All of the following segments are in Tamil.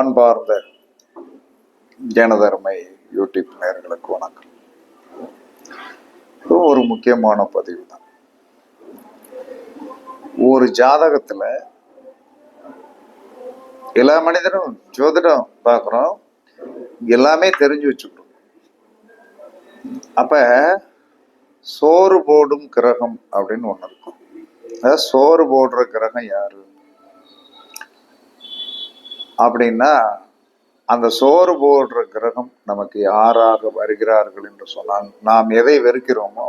அன்பார்ந்த ஜனதர்மை யூடியூப் நேயர்களுக்கு வணக்கம். ஒரு முக்கியமான பதிவு தான். ஒரு ஜாதகத்துல எல்லா மனிதனும் ஜோதிடம் பார்க்குறோம். எல்லாமே தெரிஞ்சு வச்சுக்கிறோம் அப்ப சோறு போடும் கிரகம் அப்படின்னு ஒன்று இருக்கும். சோறு போடுற கிரகம் யாரு? அப்படின்னா அந்த சோறு போடுற கிரகம் நமக்கு யாராக வருகிறார்கள் என்று சொன்னால் நாம் எதை வெறுக்கிறோமோ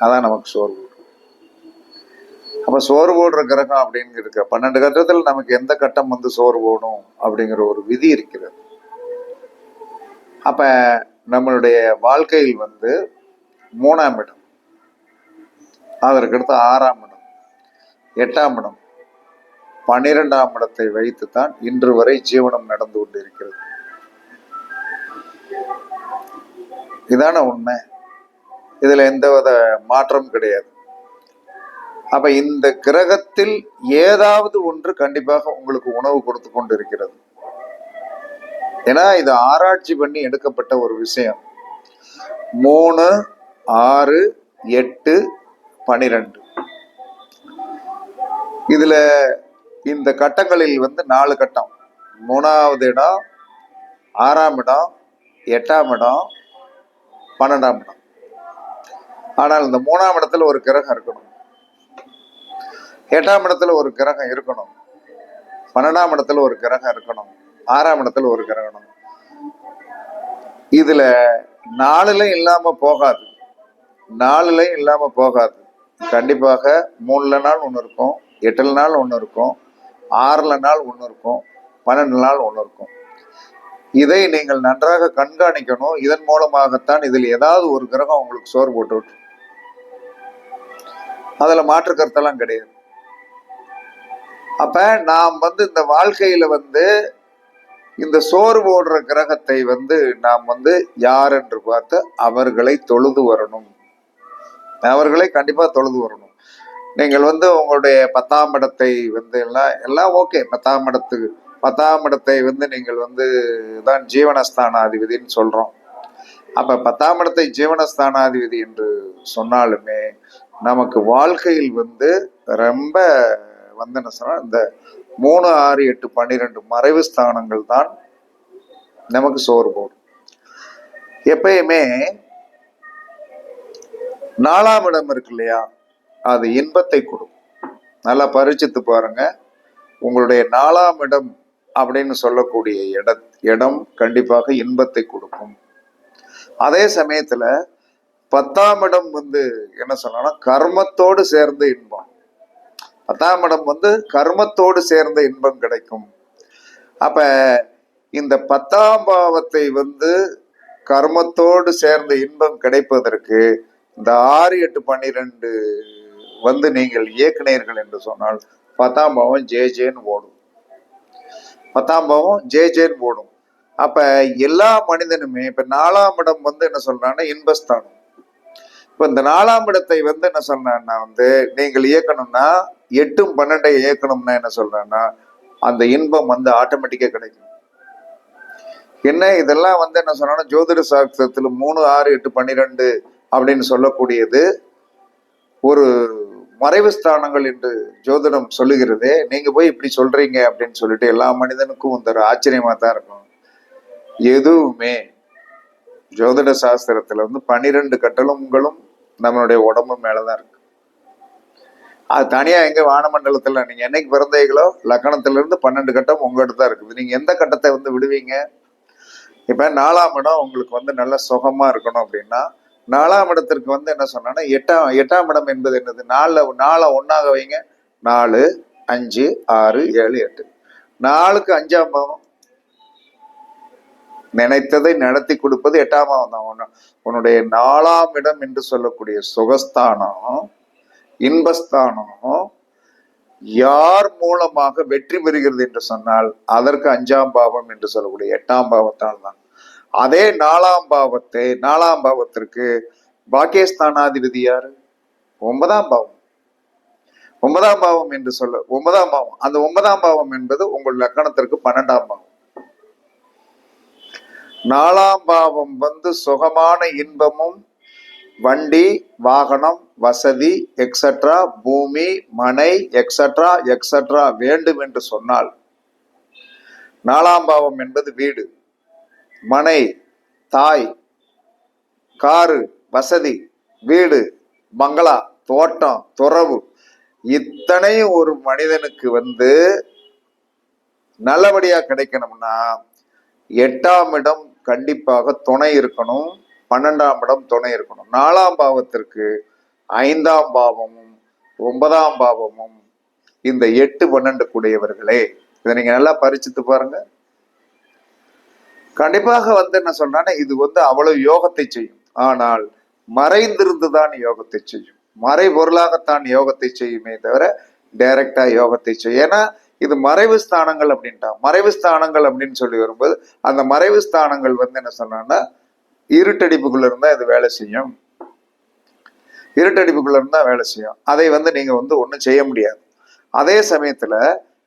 அதான் நமக்கு சோறு போடுறோம் அப்ப சோறு போடுற கிரகம் அப்படின்னு இருக்க பன்னெண்டு கட்டத்தில் நமக்கு எந்த கட்டம் வந்து சோறு போடும் அப்படிங்கிற ஒரு விதி இருக்கிறது. அப்ப நம்மளுடைய வாழ்க்கையில் வந்து மூணாம் இடம். அதற்கடுத்து ஆறாம் இடம். எட்டாம் இடம். பனிரெண்டாம் இடத்தை வைத்துத்தான் இன்று வரை ஜீவனம் நடந்து கொண்டிருக்கிறது. இதான உண்மை. இதுல எந்தவித மாற்றம் கிடையாது. அப்ப இந்த கிரகத்தில் ஏதாவது ஒன்று கண்டிப்பாக உங்களுக்கு உணவு கொடுத்து கொண்டிருக்கிறது. ஏன்னா இது ஆராய்ச்சி பண்ணி எடுக்கப்பட்ட ஒரு விஷயம். மூணு ஆறு எட்டு பனிரெண்டு. இதுல இந்த கட்டங்களில் வந்து நாலு கட்டம். மூணாவது இடம் ஆறாம் இடம் எட்டாம் இடம் பன்னெண்டாம் இடம். ஆனால் இந்த மூணாம் இடத்துல ஒரு கிரகம் இருக்கணும். எட்டாம் இடத்துல ஒரு கிரகம் இருக்கணும். பன்னெண்டாம் இடத்துல ஒரு கிரகம் இருக்கணும். ஆறாம் இடத்துல ஒரு கிரகம் இதுல நாலுலையும் இல்லாம போகாது. நாலுலையும் இல்லாம போகாது. கண்டிப்பாக மூணுல நாள் ஒன்று இருக்கும் எட்டுல நாள் ஒன்று இருக்கும் ஆறில் நாள் ஒன்று இருக்கும் பன்னெண்டு நாள் ஒன்று இருக்கும். இதை நீங்கள் நன்றாக கண்காணிக்கணும். இதன் மூலமாகத்தான் இதில் ஏதாவது ஒரு கிரகம் உங்களுக்கு சோறு போட்டு விட்டுரும் அதில் மாற்று கருத்தெல்லாம் கிடையாது. அப்போ நாம் வந்து இந்த வாழ்க்கையில் வந்து இந்த சோறு போடுற கிரகத்தை வந்து நாம் வந்து யார் என்று பார்த்து அவர்களை தொழுது வரணும். அவர்களை கண்டிப்பாக தொழுது வரணும். நீங்கள் வந்து உங்களுடைய பத்தாம் இடத்தை வந்து எல்லாம் எல்லாம் ஓகே பத்தாம் இடத்துக்கு பத்தாம் இடத்தை வந்து நீங்கள் வந்து தான் ஜீவனஸ்தானாதிபதினு சொல்கிறோம் அப்போ பத்தாம் இடத்தை ஜீவனஸ்தானாதிபதி என்று சொன்னாலுமே நமக்கு வாழ்க்கையில் வந்து ரொம்ப வந்து என்ன இந்த மூணு ஆறு எட்டு பன்னிரெண்டு மறைவு ஸ்தானங்கள் தான் நமக்கு சோறு போடும். எப்பயுமே நாலாம் இடம் இருக்கு இல்லையா? அது இன்பத்தை கொடுக்கும். நல்லா பரிச்சித்து பாருங்க. உங்களுடைய நாலாம் இடம் அப்படின்னு சொல்லக்கூடிய இட இடம் கண்டிப்பாக இன்பத்தை கொடுக்கும். அதே சமயத்துல பத்தாம் இடம் வந்து என்ன சொல்லலாம் கர்மத்தோடு சேர்ந்த இன்பம். பத்தாம் இடம் வந்து கர்மத்தோடு சேர்ந்த இன்பம் கிடைக்கும். அப்ப இந்த பத்தாம் பாவத்தை வந்து கர்மத்தோடு சேர்ந்த இன்பம் கிடைப்பதற்கு இந்த ஆறு எட்டு பன்னிரெண்டு வந்து நீங்கள் இயக்குனீர்கள் என்று சொன்னால் பத்தாம் பாவம் ஜே ஜேன்னு ஓடும். பத்தாம் பாவம் ஜே ஜேன்னு ஓடும். அப்ப எல்லா மனிதனுமே இப்ப நாலாம் இடம் வந்து என்ன சொல்றாங்கன்னா இன்பஸ்தானம். இப்ப இந்த நாலாம் இடத்தை வந்து என்ன சொல்றேன்னா வந்து நீங்கள் இயக்கணும்னா எட்டும் பன்னெண்டை இயக்கணும்னா என்ன சொல்றேன்னா அந்த இன்பம் வந்து ஆட்டோமேட்டிக்கா கிடைக்கும். என்ன? இதெல்லாம் வந்து என்ன சொன்னா ஜோதிட சாஸ்திரத்தில் மூணு ஆறு எட்டு பன்னிரெண்டு அப்படின்னு சொல்லக்கூடியது ஒரு மறைவு ஸ்தானங்கள் என்று ஜோதிடம் சொல்லுகிறதே நீங்க போய் இப்படி சொல்றீங்க அப்படின்னு சொல்லிட்டு எல்லா மனிதனுக்கும் இந்த ஒரு ஆச்சரியமா தான் இருக்கும். எதுவுமே. ஜோதிட சாஸ்திரத்துல வந்து பனிரெண்டு கட்டளங்களும் நம்மளுடைய உடம்பு மேலதான் இருக்கு. அது தனியா எங்க வானமண்டலத்துல நீங்க என்னைக்கு பிறந்தீங்களோ லக்கணத்துல இருந்து பன்னெண்டு கட்டம் உங்ககிட்ட தான் இருக்குது. நீங்க எந்த கட்டத்தை வந்து விடுவீங்க? இப்ப நாலாம் இடம் உங்களுக்கு வந்து நல்ல சுகமா இருக்கணும் அப்படின்னா நாலாம் இடத்திற்கு வந்து என்ன சொன்னா எட்டாம் எட்டாம் இடம் என்பது என்னது? நாலில் நாலை ஒன்றாக வைங்க. நாலு அஞ்சு ஆறு ஏழு எட்டு. நாலுக்கு அஞ்சாம் பாவம். நினைத்ததை நடத்தி கொடுப்பது எட்டாம் பாவம் தான். உன்ன- உன்னுடைய நாலாம் இடம் என்று சொல்லக்கூடிய சுகஸ்தானம் இன்பஸ்தானம் யார் மூலமாக வெற்றி பெறுகிறது என்று சொன்னால் அதற்கு அஞ்சாம் பாவம் என்று சொல்லக்கூடிய எட்டாம் பாவத்தால் தான். அதே நாலாம் பாவத்தை நாலாம் பாவத்திற்கு பாக்கியஸ்தானாதிபதி யாரு? ஒன்பதாம் பாவம். ஒன்பதாம் பாவம் என்று சொல்ல ஒன்பதாம் பாவம். அந்த ஒன்பதாம் பாவம் என்பது உங்கள் லக்கணத்திற்கு பன்னெண்டாம் பாவம். நாலாம் பாவம் வந்து சுகமான இன்பமும் வண்டி வாகனம் வசதி எக்ஸட்ரா பூமி மனை எக்ஸட்ரா எக்ஸட்ரா வேண்டும் என்று சொன்னால் நாலாம் பாவம் என்பது வீடு. மனை தாய் காரு வசதி வீடு பங்களா தோட்டம் துறவு இத்தனையும் ஒரு மனிதனுக்கு வந்து நல்லபடியா கிடைக்கணும்னா எட்டாம் இடம் கண்டிப்பாக துணை இருக்கணும் பன்னெண்டாம் இடம் துணை இருக்கணும். நாலாம் பாவத்திற்கு ஐந்தாம் பாவமும் ஒன்பதாம் பாவமும் இந்த எட்டு பன்னெண்டு கூடியவர்களே இதை நீங்க நல்லா பரிச்சுத்து பாருங்க. கண்டிப்பாக வந்து என்ன சொல்றானே இது வந்து அவ்வளவு யோகத்தை செய்யும். ஆனால் மறைந்திருந்துதான் யோகத்தை செய்யும். மறை பொருளாகத்தான் யோகத்தை செய்யுமே தவிர டைரக்டா யோகத்தை செய்யும் ஏன்னா இது மறைவு ஸ்தானங்கள் அப்படின்ட்டா. மறைவு ஸ்தானங்கள் அப்படின்னு சொல்லி வரும்போது அந்த மறைவு ஸ்தானங்கள் வந்து என்ன சொன்னான்னா இருட்டடிப்புக்குள்ள இருந்தா இது வேலை செய்யும். இருட்டடிப்புக்குள்ள இருந்தா வேலை செய்யும். அதை வந்து நீங்க வந்து ஒன்றும் செய்ய முடியாது. அதே சமயத்துல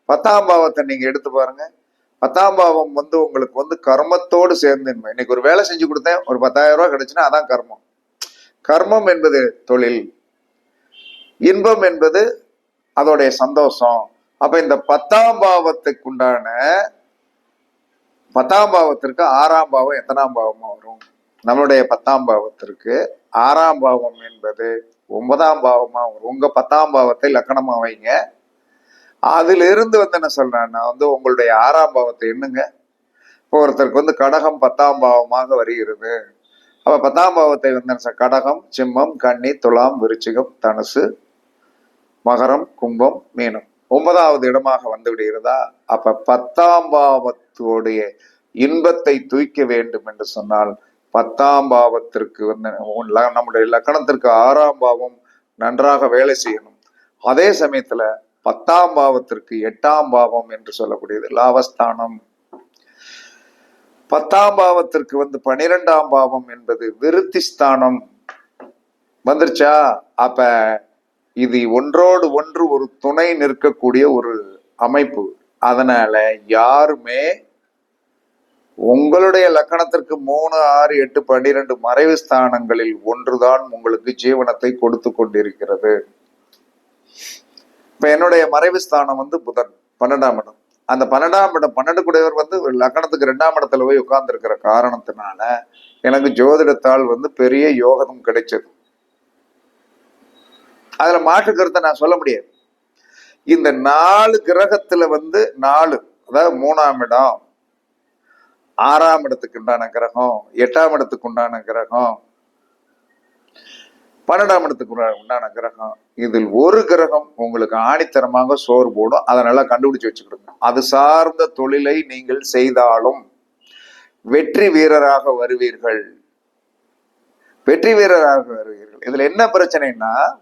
பத்தாம் பாவத்தை நீங்க எடுத்து பாருங்க. பத்தாம் பாவம் வந்து உங்களுக்கு வந்து கர்மத்தோடு சேர்ந்து இன்னைக்கு ஒரு வேலை செஞ்சு கொடுத்தேன் ஒரு பத்தாயிரம் ரூபாய் கிடைச்சுன்னா அதான் கர்மம். கர்மம் என்பது தொழில். இன்பம் என்பது அதோடைய சந்தோஷம். அப்ப இந்த பத்தாம் பாவத்துக்கு உண்டான பத்தாம் பாவத்திற்கு ஆறாம் பாவம் எத்தனாம் பாவமா வரும்? நம்மளுடைய பத்தாம் பாவத்திற்கு ஆறாம் பாவம் என்பது ஒன்பதாம் பாவமா வரும். உங்க பத்தாம் பாவத்தை லக்கணமா வைங்க. அதுல இருந்து வந்து என்ன சொல்றேன்னா வந்து உங்களுடைய ஆறாம் பாவத்தை எண்ணுங்க. இப்போ ஒருத்தருக்கு வந்து கடகம் பத்தாம் பாவமாக வருகிறது. அப்ப பத்தாம் பாவத்தை வந்து என்ன கடகம் சிம்மம் கன்னி துலாம் விருச்சிகம் தனுசு மகரம் கும்பம் மீனம். ஒன்பதாவது இடமாக வந்து விடுகிறதா? அப்ப பத்தாம் பாவத்துடைய இன்பத்தை தூய்க்க வேண்டும் என்று சொன்னால் பத்தாம் பாவத்திற்கு வந்து நம்முடைய லக்கணத்திற்கு ஆறாம் பாவம் நன்றாக வேலை செய்யணும். அதே சமயத்துல பத்தாம் பாவத்திற்கு எட்டாம் பாவம் என்று சொல்லக்கூடியது லாபஸ்தானம். பத்தாம் பாவத்திற்கு வந்து பனிரெண்டாம் பாவம் என்பது விருத்தி ஸ்தானம் வந்துருச்சா? அப்ப இது ஒன்றோடு ஒன்று ஒரு துணை நிற்கக்கூடிய ஒரு அமைப்பு. அதனால யாருமே உங்களுடைய லக்கணத்திற்கு மூணு ஆறு எட்டு பன்னிரெண்டு மறைவு ஸ்தானங்களில் ஒன்றுதான் உங்களுக்கு ஜீவனத்தை கொடுத்து கொண்டிருக்கிறது. இப்ப என்னுடைய மறைவு ஸ்தானம் வந்து புதன் பன்னெண்டாம் இடம். அந்த பன்னெண்டாம் இடம் பன்னெண்டு கூடையவர் வந்து லக்கணத்துக்கு ரெண்டாம் இடத்துல போய் உட்கார்ந்துருக்கிற காரணத்தினால எனக்கு ஜோதிடத்தால் வந்து பெரிய யோகம் கிடைச்சது. அதுல மாற்று கருத்தை நான் சொல்ல முடியாது. இந்த நாலு கிரகத்துல வந்து நாலு அதாவது மூணாம் இடம் ஆறாம் இடத்துக்கு உண்டான கிரகம் எட்டாம் இடத்துக்கு உண்டான கிரகம் பன்னெண்டாம் இடத்துக்கு உண்டான- உண்டான கிரகம். இதில் ஒரு கிரகம் உங்களுக்கு ஆணித்தரமாக சோறு போடும். அதை நல்லா கண்டுபிடிச்சு வச்சுக்கிடுங்க. அது சார்ந்த தொழிலை நீங்கள் செய்தாலும் வெற்றி வீரராக வருவீர்கள். வெற்றி வீரராக வருவீர்கள். இதுல என்ன பிரச்சனைன்னா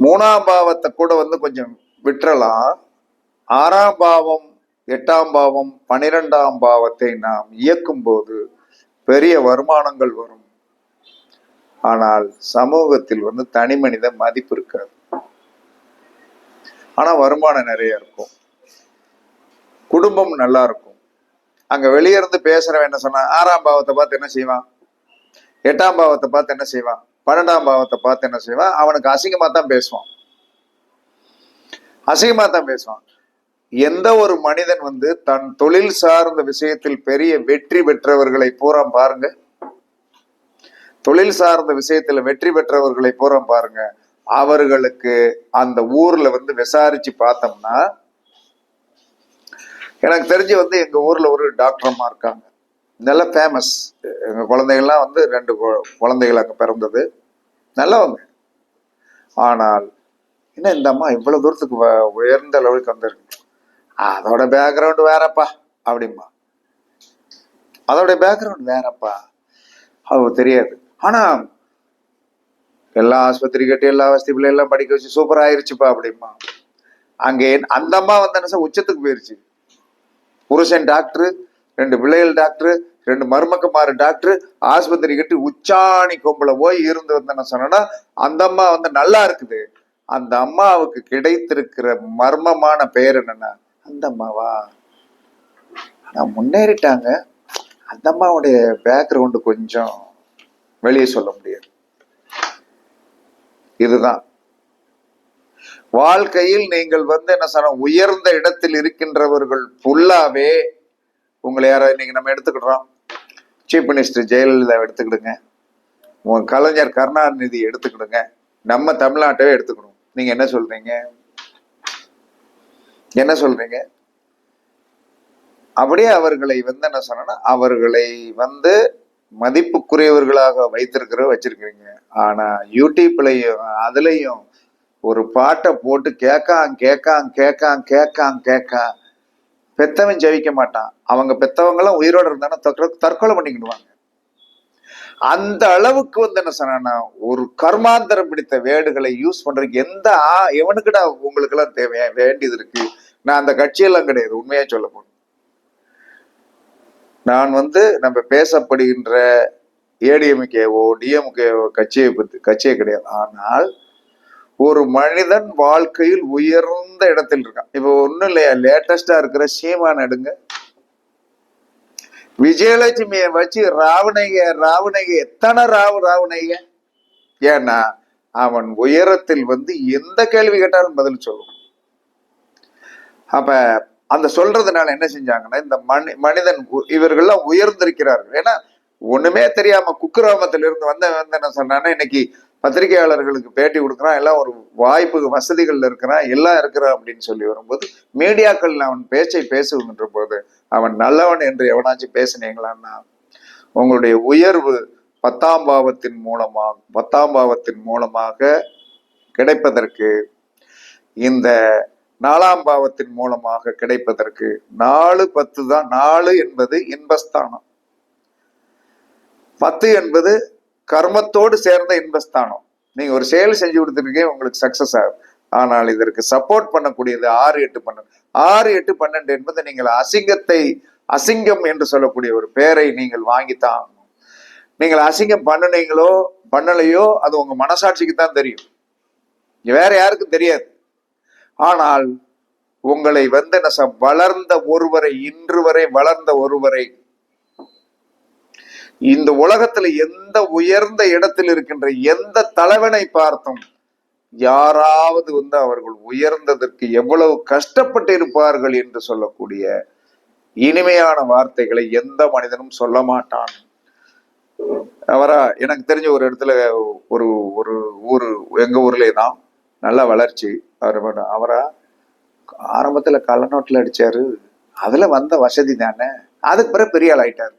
மூணாம் பாவத்தை கூட வந்து கொஞ்சம் விட்டுறலாம். ஆறாம் பாவம் எட்டாம் பாவம் பனிரெண்டாம் பாவத்தை நாம் இயக்கும் போது பெரிய வருமானங்கள் வரும். ஆனால் சமூகத்தில் வந்து தனி மனித மதிப்பு இருக்காது. ஆனா வருமானம் நிறைய இருக்கும். குடும்பம் நல்லா இருக்கும். அங்க வெளியே இருந்து பேசுறவன் என்ன சொன்னா ஆறாம் பாவத்தை பார்த்து என்ன செய்வான்? எட்டாம் பாவத்தை பார்த்து என்ன செய்வான்? பன்னெண்டாம் பாவத்தை பார்த்து என்ன செய்வான்? அவனுக்கு அசிங்கமா தான் பேசுவான். அசிங்கமா தான் பேசுவான். எந்த ஒரு மனிதன் வந்து தன் தொழில் சார்ந்த விஷயத்தில் பெரிய வெற்றி பெற்றவர்களை பூரா பாருங்க. தொழில் சார்ந்த விஷயத்துல வெற்றி பெற்றவர்களை பூரா பாருங்க. அவர்களுக்கு அந்த ஊர்ல வந்து விசாரிச்சு பார்த்தோம்னா எனக்கு தெரிஞ்சு வந்து எங்க ஊர்ல ஒரு டாக்டர் அம்மா இருக்காங்க. நல்ல ஃபேமஸ் எங்க குழந்தைகள்லாம் வந்து ரெண்டு கு- குழந்தைகள் அங்க பிறந்தது. நல்லவங்க. ஆனால் என்ன இந்த அம்மா இவ்வளவு தூரத்துக்கு வ- உயர்ந்த அளவுக்கு வந்திருக்கு? அதோட பேக்ரவுண்ட் வேறப்பா அப்படிம்பா. அதோட பேக்ரவுண்ட் வேறப்பா. அது தெரியாது. ஆனா எல்லா ஆஸ்பத்திரி கட்டி எல்லா வசதி எல்லாம் படிக்க வச்சு சூப்பர் ஆயிருச்சுப்பா அப்படிமா அங்கே அந்த அம்மா வந்து என்ன உச்சத்துக்கு போயிருச்சு. புருஷன் டாக்டர் ரெண்டு பிள்ளைகள் டாக்டர் ரெண்டு மருமக்கமாறு டாக்டர் ஆஸ்பத்திரி கட்டி உச்சாணி கொம்புல போய் இருந்து வந்தேன்னு சொன்னோன்னா அந்த அம்மா வந்து நல்லா இருக்குது. அந்த அம்மாவுக்கு கிடைத்திருக்கிற மர்மமான பெயர் என்னன்னா அந்த அம்மாவா? ஆனா முன்னேறிட்டாங்க. அந்த அம்மாவுடைய பேக்ரவுண்டு கொஞ்சம் வெளியே சொல்ல முடியாது. இதுதான். வாழ்க்கையில் நீங்கள் வந்து என்ன சொன்ன உயர்ந்த இடத்தில் இருக்கின்றவர்கள் ஃபுல்லாவே உங்களை யாரோ இன்னைக்கு நம்ம எடுத்துக்கிட்டோம் சீஃப் மினிஸ்டர் ஜெயலலிதா எடுத்துக்கிடுங்க. உங்க கலைஞர் கருணாநிதி எடுத்துக்கிடுங்க. நம்ம தமிழ்நாட்டவே எடுத்துக்கணும் நீங்க என்ன சொல்றீங்க? என்ன சொல்றீங்க? அப்படியே அவர்களை வந்து என்ன சொன்னா அவர்களை வந்து மதிப்புக்குரியவர்களாக வைத்திருக்கிற வச்சிருக்கிறீங்க. ஆனா யூடியூப்லயும் அதுலயும் ஒரு பாட்டை போட்டு கேட்கான் கேட்கான் கேட்கான் கேட்கான் கேட்கான். பெத்தவன் ஜெயிக்க மாட்டான். அவங்க பெத்தவங்களாம் உயிரோட இருந்தாலும் தற்கொலை தற்கொலை பண்ணிக்கிடுவாங்க. அந்த அளவுக்கு வந்து என்ன சொன்னா ஒரு கர்மாந்தரம் பிடித்த வேடுகளை யூஸ் பண்றதுக்கு எந்த எவனுக்குடா உங்களுக்கு எல்லாம் தேவையா வேண்டியது இருக்கு? நான் அந்த கட்சியெல்லாம் கிடையாது உண்மையா சொல்ல போனேன் நான் வந்து நம்ம பேசப்படுகின்ற ஏடிஎம்கேவோ டிஎம்கேவோ கட்சியை பத்தி கட்சியே கிடையாது. ஆனால் ஒரு மனிதன் வாழ்க்கையில் உயர்ந்த இடத்தில் இருக்கான். இப்போ ஒண்ணும் இல்லையா லேட்டஸ்டா இருக்கிற சீமான் எடுங்க. விஜயலட்சுமியை வச்சு ராவணைய ராவணைய எத்தனை ராவு ராவணைய ஏன்னா அவன் உயரத்தில் வந்து எந்த கேள்வி கேட்டாலும் பதில் சொல்லுவான். அப்ப அந்த சொல்றதுனால என்ன செஞ்சாங்கன்னா இந்த மனி மனிதன் இவர்கள்லாம் உயர்ந்திருக்கிறார்கள். ஏன்னா ஒண்ணுமே தெரியாம குக்கிராமத்துல இருந்து வந்த வந்து என்ன சொன்னான்னா இன்னைக்கு பத்திரிகையாளர்களுக்கு பேட்டி கொடுக்குறான் எல்லாம் ஒரு வாய்ப்பு வசதிகள் இருக்கிறான் எல்லாம் இருக்கிறான் அப்படின்னு சொல்லி வரும்போது மீடியாக்கள் அவன் பேச்சை பேசுகின்ற போது அவன் நல்லவன் என்று எவனாச்சும் பேசுனீங்களான்னா உங்களுடைய உயர்வு பத்தாம் பாவத்தின் மூலமாக பத்தாம் பாவத்தின் மூலமாக கிடைப்பதற்கு இந்த நாலாம் பாவத்தின் மூலமாக கிடைப்பதற்கு நாலு பத்து தான் நாலு என்பது இன்பஸ்தானம். பத்து என்பது கர்மத்தோடு சேர்ந்த இன்பஸ்தானம். நீங்க ஒரு செயல் செஞ்சு கொடுத்துருக்கீங்க உங்களுக்கு சக்சஸ் ஆகும் ஆனால் இதற்கு சப்போர்ட் பண்ணக்கூடியது ஆறு எட்டு பன்னெண்டு. ஆறு எட்டு பன்னெண்டு என்பது நீங்கள் அசிங்கத்தை அசிங்கம் என்று சொல்லக்கூடிய ஒரு பெயரை நீங்கள் வாங்கித்தான் ஆகணும். நீங்கள் அசிங்கம் பண்ணுனீங்களோ பண்ணலையோ அது உங்க மனசாட்சிக்கு தான் தெரியும். வேற யாருக்கும் தெரியாது. ஆனால் உங்களை வந்து என்ன வளர்ந்த ஒருவரை இன்று வரை வளர்ந்த ஒருவரை இந்த உலகத்துல எந்த உயர்ந்த இடத்தில் இருக்கின்ற எந்த தலைவனை பார்த்தும் யாராவது வந்து அவர்கள் உயர்ந்ததற்கு எவ்வளவு கஷ்டப்பட்டு இருப்பார்கள் என்று சொல்லக்கூடிய இனிமையான வார்த்தைகளை எந்த மனிதனும் சொல்ல மாட்டான். அவரா எனக்கு தெரிஞ்ச ஒரு இடத்துல ஒரு ஒரு ஊர் எங்க ஊர்லேயே தான் நல்ல வளர்ச்சி. அவர் அவரா? ஆரம்பத்துல கள்ளநோட்டில் அடிச்சாரு. அதுல வந்த வசதி தானே? அதுக்கு பிறகு பெரிய ஆள் ஆயிட்டாரு.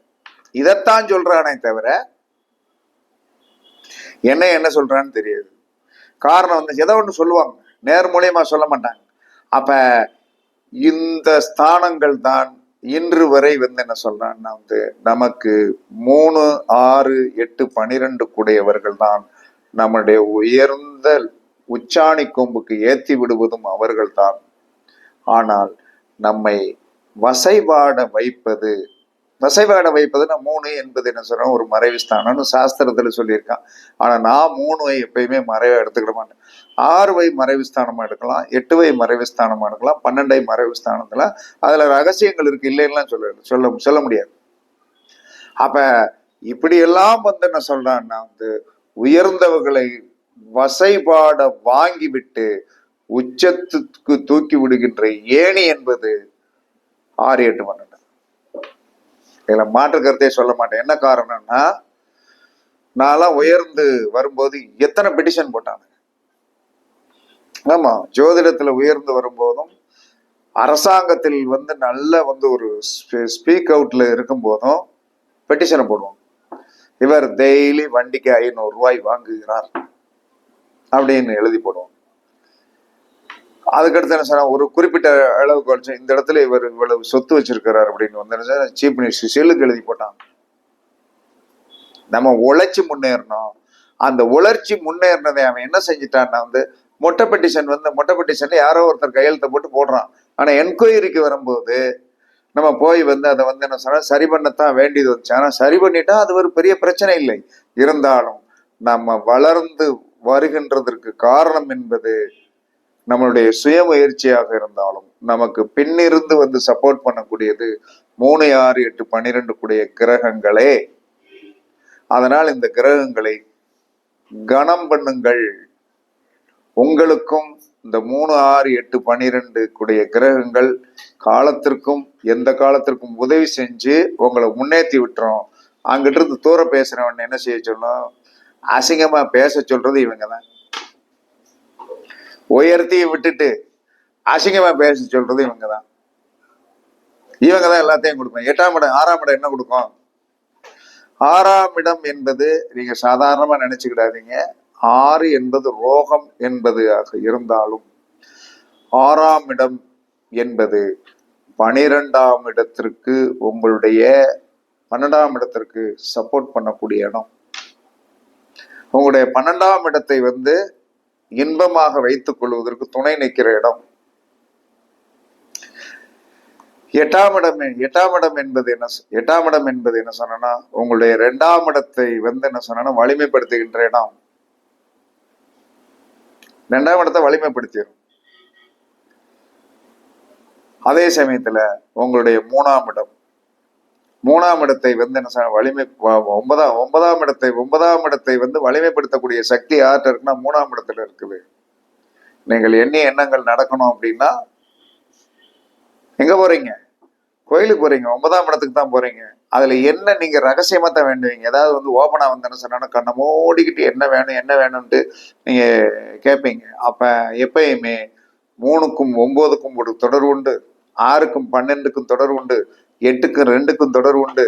இதைத்தான் சொல்றானே தவிர என்ன என்ன சொல்றான்னு தெரியாது. காரணம் வந்து ஏதோ ஒன்று சொல்லுவாங்க. நேர் மூலியமா சொல்ல மாட்டாங்க. அப்ப இந்த ஸ்தானங்கள் தான் இன்று வரை வந்து என்ன சொல்றான்னா வந்து நமக்கு மூணு ஆறு எட்டு பனிரெண்டு கூடையவர்கள் தான் நம்முடைய உயர்ந்த உச்சாணி கொம்புக்கு ஏற்றி விடுவதும் அவர்கள்தான். ஆனால் நம்மை வசைவாட வைப்பது வசைவாட வைப்பதுன்னா மூணு என்பது என்ன சொல்றோம் ஒரு மறைவு ஸ்தானம்னு சாஸ்திரத்துல சொல்லியிருக்கான். ஆனா நான் மூணு வை எப்பயுமே மறைவா எடுத்துக்கிட மாட்டேன். ஆறு வை மறைவு ஸ்தானமா எடுக்கலாம் எட்டு வை மறைவு ஸ்தானமா எடுக்கலாம் பன்னெண்டை மறைவு ஸ்தானத்துல அதுல ரகசியங்கள் இருக்கு இல்லைன்னா சொல்ல சொல்ல சொல்ல முடியாது. அப்ப இப்படி எல்லாம் வந்து என்ன சொல்றான்னா வந்து உயர்ந்தவர்களை வசைபாட வாங்கிவிட்டு உச்சத்துக்கு தூக்கி விடுகின்ற ஏணி என்பது ஆறு எட்டு பன்னெண்டு. இதுல மாற்று கருத்தே சொல்ல மாட்டேன். என்ன காரணம்னா நான்லாம் உயர்ந்து வரும்போது எத்தனை பெட்டிஷன் போட்டாங்க? ஆமா ஜோதிடத்துல உயர்ந்து வரும்போதும் அரசாங்கத்தில் வந்து நல்ல வந்து ஒரு ஸ்பீக் அவுட்ல இருக்கும் போதும் பெட்டிஷனை போடுவோம் இவர் டெய்லி வண்டிக்கு ஐநூறு ரூபாய் வாங்குகிறார். அப்படின்னு எழுதி போடுவோம். அதுக்கடுத்து என்ன சொன்னா ஒரு குறிப்பிட்ட அளவுக்கு வச்சு இந்த இடத்துல இவர் இவ்வளவு சொத்து வச்சிருக்கிறார் அப்படின்னு வந்து சீஃப் மினிஸ்டர் செல்லுக்கு எழுதி போட்டான் நம்ம உழைச்சி முன்னேறணும். அந்த உளர்ச்சி முன்னேறினதை அவன் என்ன செஞ்சிட்டான்னா வந்து மொட்டை பெட்டிஷன் வந்து மொட்டை பெட்டிஷன்ல யாரோ ஒருத்தர் கையெழுத்தை போட்டு போடுறான். ஆனா என்கொயரிக்கு வரும்போது நம்ம போய் வந்து அதை வந்து என்ன சொன்னா சரி பண்ணத்தான் வேண்டியது வந்துச்சு. ஆனா சரி பண்ணிட்டா அது ஒரு பெரிய பிரச்சனை இல்லை. இருந்தாலும் நம்ம வளர்ந்து வருகின்றதற்கு காரணம் என்பது நம்மளுடைய சுய முயற்சியாக இருந்தாலும் நமக்கு பின்னிருந்து வந்து சப்போர்ட் பண்ணக்கூடியது மூணு ஆறு எட்டு பன்னிரெண்டு கூடிய கிரகங்களே. அதனால் இந்த கிரகங்களை கணம் பண்ணுங்கள். உங்களுக்கும் இந்த மூணு ஆறு எட்டு பன்னிரெண்டு கூடிய கிரகங்கள் காலத்திற்கும் எந்த காலத்திற்கும் உதவி செஞ்சு உங்களை முன்னேற்றி விட்டுரும். அங்கிட்டு இருந்து தூர பேசுறவன் என்ன செய்ய சொல்லும்? அசிங்கமா பேச சொல்றது இவங்க தான் உயர்த்தியை விட்டுட்டு அசிங்கமா பேச சொல்றது இவங்க தான் இவங்க தான் எல்லாத்தையும் கொடுப்பேன் எட்டாம் இடம் ஆறாம் இடம் என்ன கொடுக்கும்? ஆறாம் இடம் என்பது நீங்க சாதாரணமா நினைச்சுக்கிடாதீங்க. ஆறு என்பது ரோகம் என்பது இருந்தாலும் ஆறாம் இடம் என்பது பனிரெண்டாம் இடத்திற்கு உங்களுடைய பன்னெண்டாம் இடத்திற்கு சப்போர்ட் பண்ணக்கூடிய இடம். உங்களுடைய பன்னெண்டாம் இடத்தை வந்து இன்பமாக வைத்துக் கொள்வதற்கு துணை நிற்கிற இடம். எட்டாம் இடம் எட்டாம் இடம் என்பது என்ன எட்டாம் இடம் என்பது என்ன சொன்னா உங்களுடைய இரண்டாம் இடத்தை வந்து என்ன சொன்னா வலிமைப்படுத்துகின்ற இடம். ரெண்டாம் இடத்தை வலிமைப்படுத்திடும் அதே சமயத்துல உங்களுடைய மூணாம் இடம். மூணாம் இடத்தை வந்து என்ன வலிமை ஒன்பதாம் ஒன்பதாம் இடத்தை ஒன்பதாம் இடத்தை வந்து வலிமைப்படுத்தக்கூடிய சக்தி யார்கிட்ட இருக்குன்னா மூணாம் இடத்துல இருக்குது. நீங்கள் எண்ணிய எண்ணங்கள் நடக்கணும் அப்படின்னா எங்க போறீங்க? கோயிலுக்கு போறீங்க ஒன்பதாம் இடத்துக்கு தான் போறீங்க. அதுல என்ன நீங்க ரகசியமா தான் வேண்டுவீங்க? ஏதாவது வந்து ஓபனா வந்தேன்னு சொன்னா கண்ணை மூடிக்கிட்டு என்ன வேணும் என்ன வேணும்ட்டு நீங்க கேட்பீங்க அப்ப எப்பயுமே மூணுக்கும் ஒன்பதுக்கும் ஒரு தொடர் உண்டு ஆறுக்கும் பன்னெண்டுக்கும் தொடர்பு உண்டு. எட்டுக்கும் ரெண்டுக்கும் தொடர் உண்டு.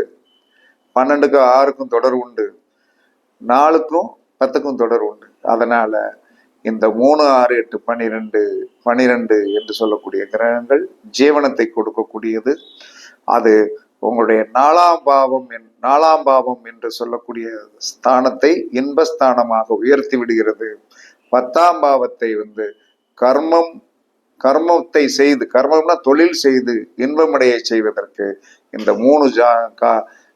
பன்னெண்டுக்கும் ஆறுக்கும் தொடர் உண்டு. நாலுக்கும் பத்துக்கும் தொடர் உண்டு. அதனால இந்த மூணு ஆறு எட்டு பன்னிரெண்டு பன்னிரெண்டு என்று சொல்லக்கூடிய கிரகங்கள் ஜீவனத்தை கொடுக்கக்கூடியது. அது உங்களுடைய நாலாம் பாவம் என் நாலாம் பாவம் என்று சொல்லக்கூடிய ஸ்தானத்தை இன்பஸ்தானமாக உயர்த்தி விடுகிறது. பத்தாம் பாவத்தை வந்து கர்மம் கர்மத்தை செய்து கர்மம்னா தொழில் செய்து இன்பமடைய செய்வதற்கு இந்த மூணு ஜா கா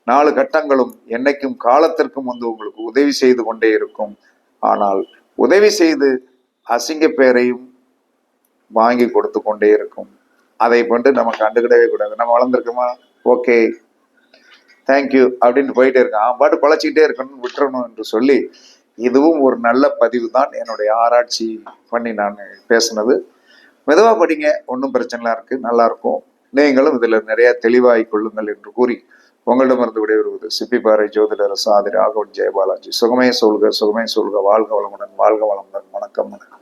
நாலு கட்டங்களும் என்னைக்கும் காலத்திற்கும் வந்து உங்களுக்கு உதவி செய்து கொண்டே இருக்கும். ஆனால் உதவி செய்து அசிங்க பேரையும் வாங்கி கொடுத்து கொண்டே இருக்கும். அதை கொண்டு நம்ம கண்டுக்கிடவே கூடாது. நம்ம வளர்ந்துருக்கோமா? ஓகே. தேங்க்யூ அப்படின்னு போயிட்டே இருக்கேன் அவன் பாட்டு பழச்சிக்கிட்டே இருக்கணும்னு விட்டுறணும் என்று சொல்லி இதுவும் ஒரு நல்ல பதிவு தான் என்னுடைய ஆராய்ச்சி பண்ணி நான் பேசினது. மெதுவாக படிங்க. ஒன்றும் பிரச்சனைலாம் இருக்குது நல்லாயிருக்கும் நீங்களும் இதில் நிறைய தெளிவாகிக் கொள்ளுங்கள் என்று கூறி உங்களிடமிருந்து விடைபெறுவது சிப்பிப்பாறை ஜோதிடர் சாதி ராகவன் ஜெயபாலாஜி. சுகமே சொல்க சுகமே சொல்க வாழ்க வளமுடன் வாழ்க வளமுடன். வணக்கம் வணக்கம்.